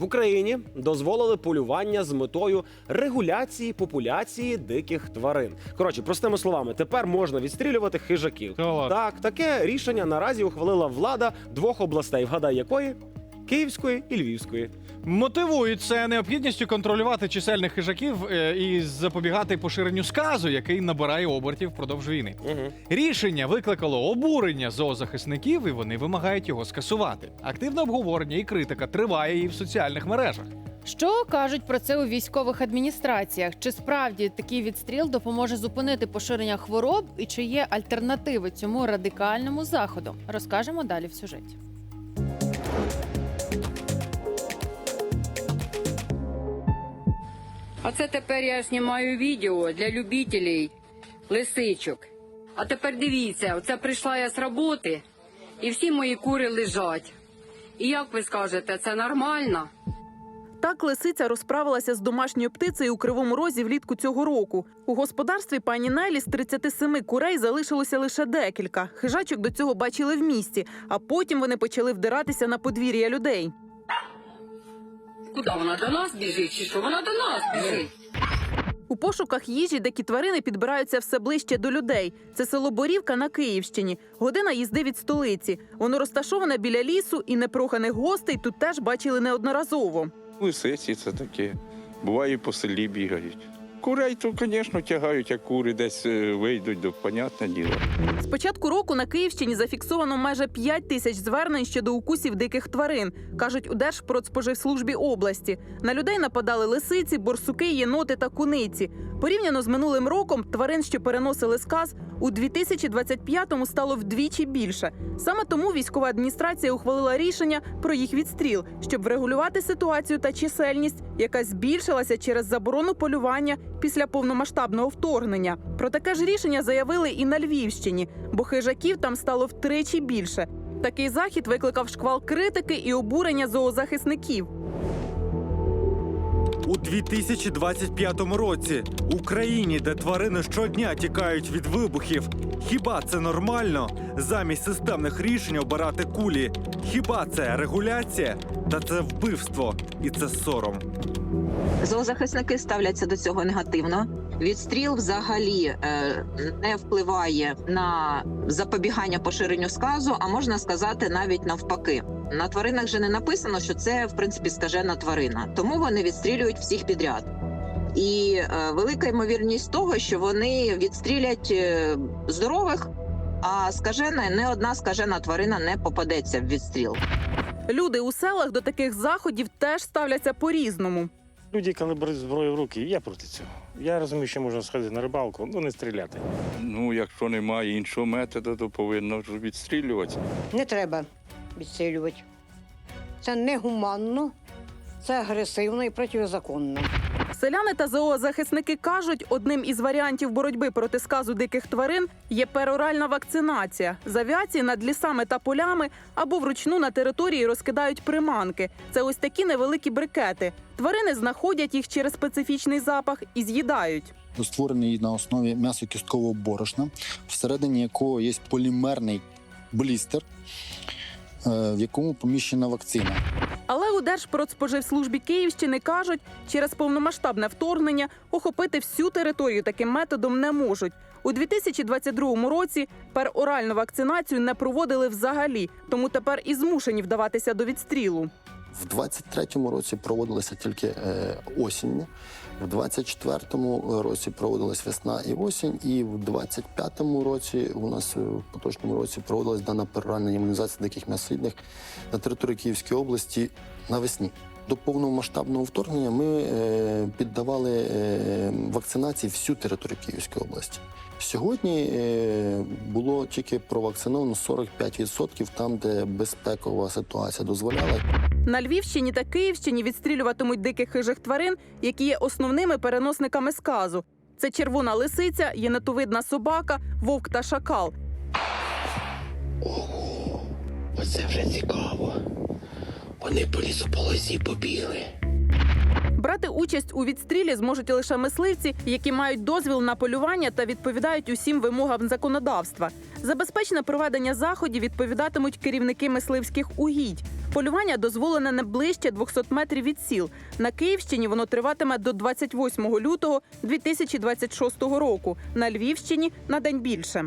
В Україні дозволили полювання з метою регуляції популяції диких тварин. Коротше, простими словами, тепер можна відстрілювати хижаків. Та ладно. Так, таке рішення наразі ухвалила влада двох областей. Вгадай, якої? Київської і Львівської. Мотивують це необхідністю контролювати чисельних хижаків е, і запобігати поширенню сказу, який набирає обертів впродовж війни. Угу. Рішення викликало обурення зоозахисників, і вони вимагають його скасувати. Активне обговорення і критика триває і в соціальних мережах. Що кажуть про це у військових адміністраціях? Чи справді такий відстріл допоможе зупинити поширення хвороб і чи є альтернативи цьому радикальному заходу? Розкажемо далі в сюжеті. А це тепер я знімаю відео для любителів лисичок. А тепер дивіться, оце прийшла я з роботи, і всі мої кури лежать. І як ви скажете, це нормально? Так лисиця розправилася з домашньою птицею у кривому розі влітку цього року. У господарстві пані Нелі з 37 курей залишилося лише декілька. Хижачок до цього бачили в місті, а потім вони почали вдиратися на подвір'я людей. Куди вона до нас біжить? Чи що? Вона до нас біжить. У пошуках їжі дикі тварини підбираються все ближче до людей. Це село Борівка на Київщині. Година їзди від столиці. Воно розташоване біля лісу, і непроханих гостей тут теж бачили неодноразово. Лисиці це таке. Буває, і по селі бігають. Курей то, звісно, тягають, як кури десь е, вийдуть, до понятне діло. З початку року на Київщині зафіксовано майже 5 тисяч звернень щодо укусів диких тварин, кажуть у Держпродспоживслужбі області. На людей нападали лисиці, борсуки, єноти та куниці. Порівняно з минулим роком тварин, що переносили сказ, у 2025-му стало вдвічі більше. Саме тому військова адміністрація ухвалила рішення про їх відстріл, щоб врегулювати ситуацію та чисельність, яка збільшилася через заборону полювання після повномасштабного вторгнення. Про таке ж рішення заявили і на Львівщині, бо хижаків там стало втричі більше. Такий захід викликав шквал критики і обурення зоозахисників. У 2025 році Україні, де тварини щодня тікають від вибухів. Хіба це нормально? Замість системних рішень обирати кулі. Хіба це регуляція? Та це вбивство, і це сором. Зоозахисники ставляться до цього негативно. Відстріл взагалі е, не впливає на запобігання поширенню сказу, а можна сказати навіть навпаки. На тваринах же не написано, що це в принципі скажена тварина, тому вони відстрілюють всіх підряд. І е, велика ймовірність того, що вони відстрілять е, здорових, а скажена не одна скажена тварина не попадеться в відстріл. Люди у селах до таких заходів теж ставляться по-різному. Люди, коли беруть зброю в руки, я проти цього. Я розумію, що можна сходити на рибалку, ну не стріляти. Ну, якщо немає іншого методу, то повинно ж відстрілювати. Не треба відстрілювати. Це негуманно, це агресивно і протизаконно. Селяни та зоозахисники кажуть, одним із варіантів боротьби проти сказу диких тварин є пероральна вакцинація. З авіації над лісами та полями або вручну на території розкидають приманки. Це ось такі невеликі брикети. Тварини знаходять їх через специфічний запах і з'їдають. створений на основі м'ясо-кісткового борошна, всередині якого є полімерний блістер, е, в якому поміщена вакцина. Держпродспоживслужбі Київщини кажуть, через повномасштабне вторгнення охопити всю територію таким методом не можуть. У 2022 році пероральну вакцинацію не проводили взагалі, тому тепер і змушені вдаватися до відстрілу. В 23-му році проводилася тільки е, осінь, в 24-му році проводилась весна і осінь, і в 25-му році у нас е, в поточному році проводилась дана пероральна імунізація диких м'ясоїдних на території Київської області навесні. До повномасштабного вторгнення ми е, піддавали е, вакцинації всю територію Київської області. Сьогодні е, було тільки провакциновано 45% там, де безпекова ситуація дозволяла. На Львівщині та Київщині відстрілюватимуть диких хижих тварин, які є основними переносниками сказу. Це червона лисиця, єнотовидна собака, вовк та шакал. Ого, оце вже цікаво. Вони по лісополосі побігли. Брати участь у відстрілі зможуть лише мисливці, які мають дозвіл на полювання та відповідають усім вимогам законодавства. За безпечне проведення заходів відповідатимуть керівники мисливських угідь. Полювання дозволене не ближче 200 метрів від сіл. На Київщині воно триватиме до 28 лютого 2026 року. На Львівщині на день більше.